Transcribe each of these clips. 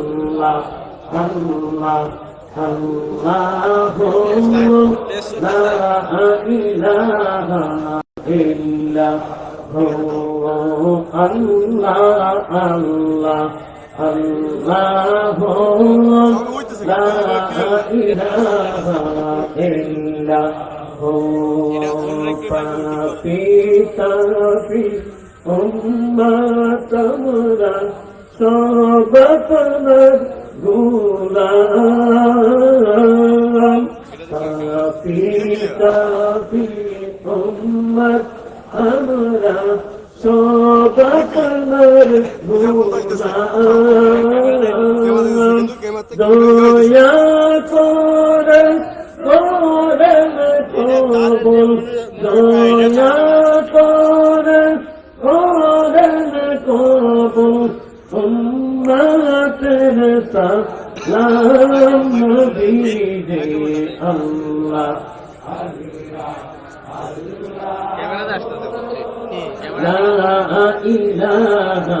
الله الله الله لا إله إلا هو الله الله الله لا إله إلا هو ففي طرفي أمة مرأة তৌবা করার গুলাম। কাফি কাফি উম্মত আমরা তৌবা করার গুলাম দয়া ইসলাম নবীরে আল্লাহ লা ইলাহা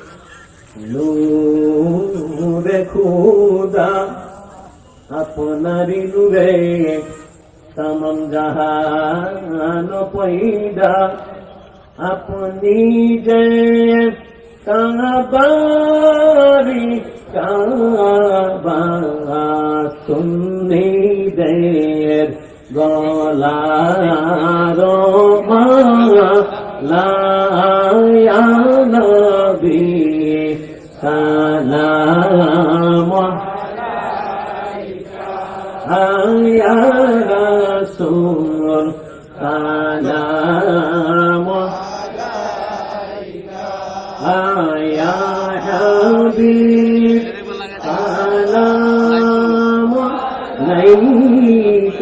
নূরে খুদা আপনারি নূরে তামাম জাহান পৈদা আপনি যে কাবারি কাবা সুন্নি দের গলার মালায়া يا رسول سلام يا حبيب سلام عليك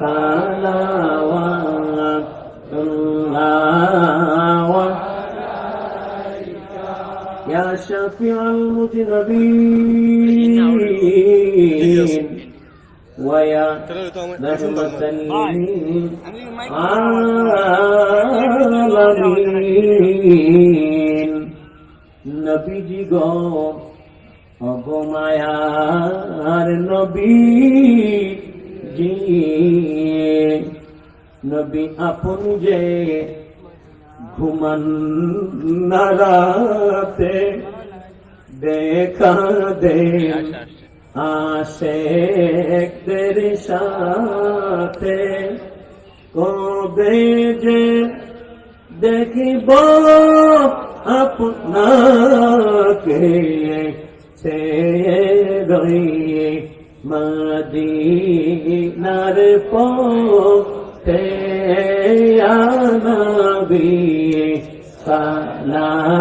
صلوات الله يا شفيع المذنبين আলামিন। নবীজি গো অগমায়ার নবী জি নবী আপন যে ঘুমান নারাতে দেখা দে। আশেকদের সাথে কবে যে দেখিব আপনাকে সে রয়ে মদিনার পথে আনবি। সালাম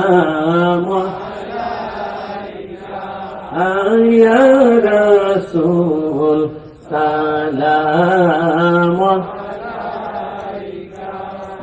আয়া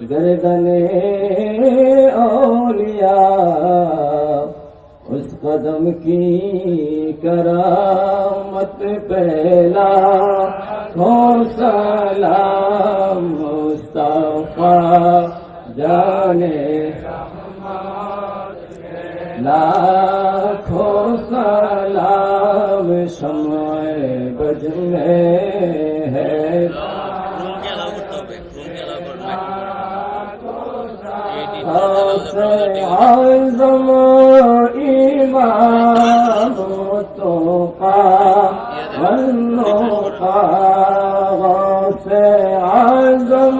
گردن اولیاء، اس قدم کی کرامت پہلا ہو سلام مصطفیٰ جانے لاکھوں سلام شمع بجنے করবে এই आजम ईमान तो का वन्नो का से आजम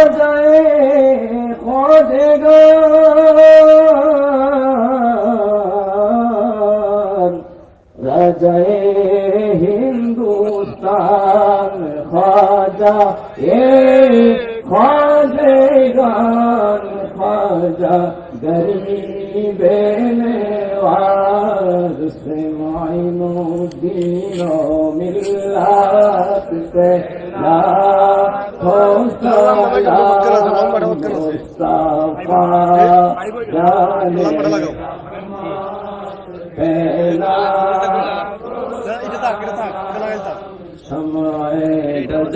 خواجہ اے خواجہ گان خواجہ گرمی بینے وار سے معین الدین و ملات سے لا خوصہ مصطفیٰ جانے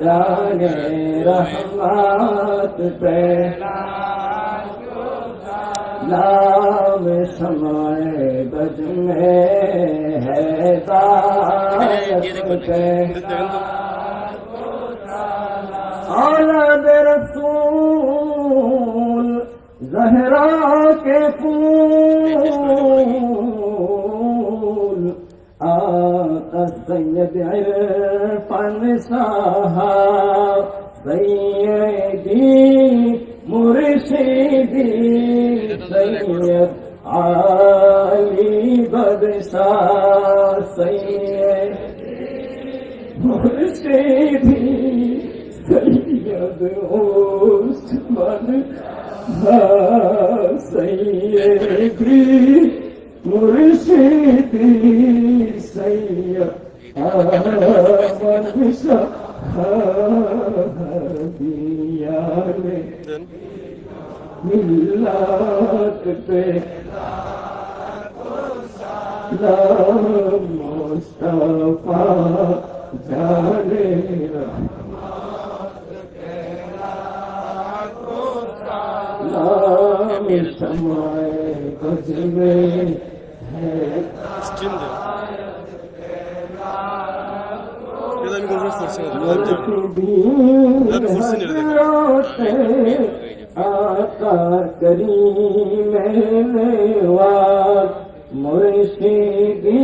جانے رحمت پہلا نام سمائے بج میں ہے اولاد رسول زہرا کے پھول السيد عرفان ساها سيدي مرشدي سيد علي بدشا سيد مرشدي سيد عثمان سيدي مرشدي ملت پہ مصطفیٰ جانے سمائے گز میں ہے Dur dur kursi nerede? Abi kursi nerede? آقا کریم میوار مرشدی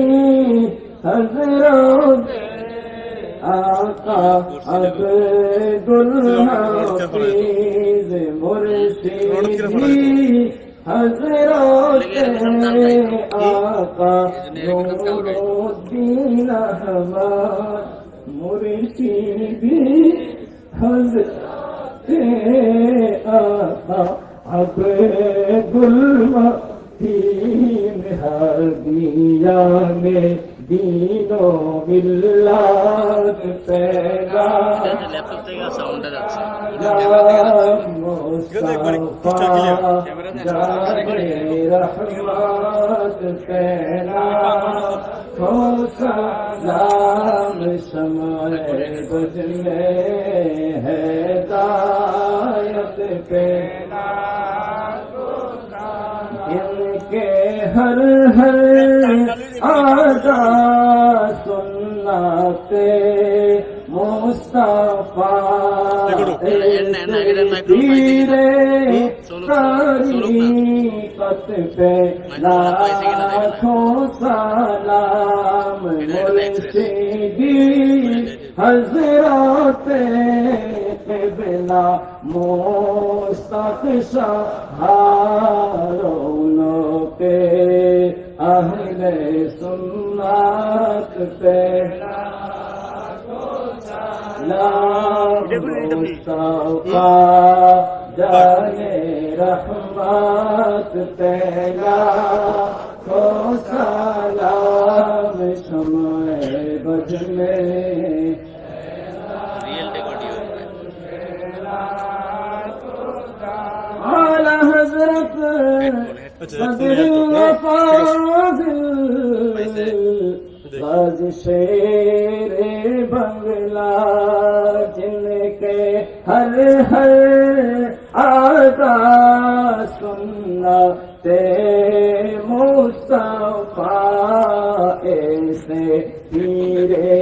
نور الدین احمد মুরিদি হজরতে আকা আব্দুল মতিন হাদিয়া নে دینو ملت پیدا رحمت پیدا ہو سلام سمے بجنے ہے دایت پیدا সুন্নতে মুস্তাফা তীরে তরিকত পে লাখো সালাম মুর্শিদি হজরতে বেলা মোস্তাক সাহা اہل سنت پہ لام مصطفیٰ جان رحمت پہ لا باز شیر بنگلہ جن کے ہر ہر آتا سننا تے مصطفیٰ ایسے پیرے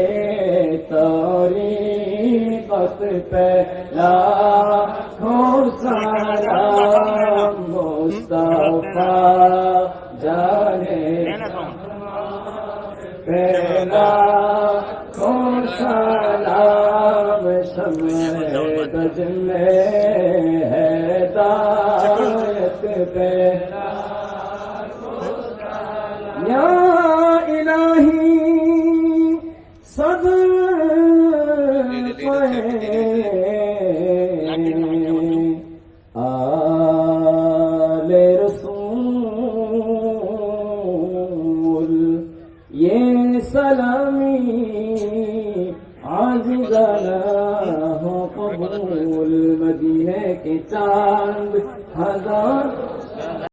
توری وقت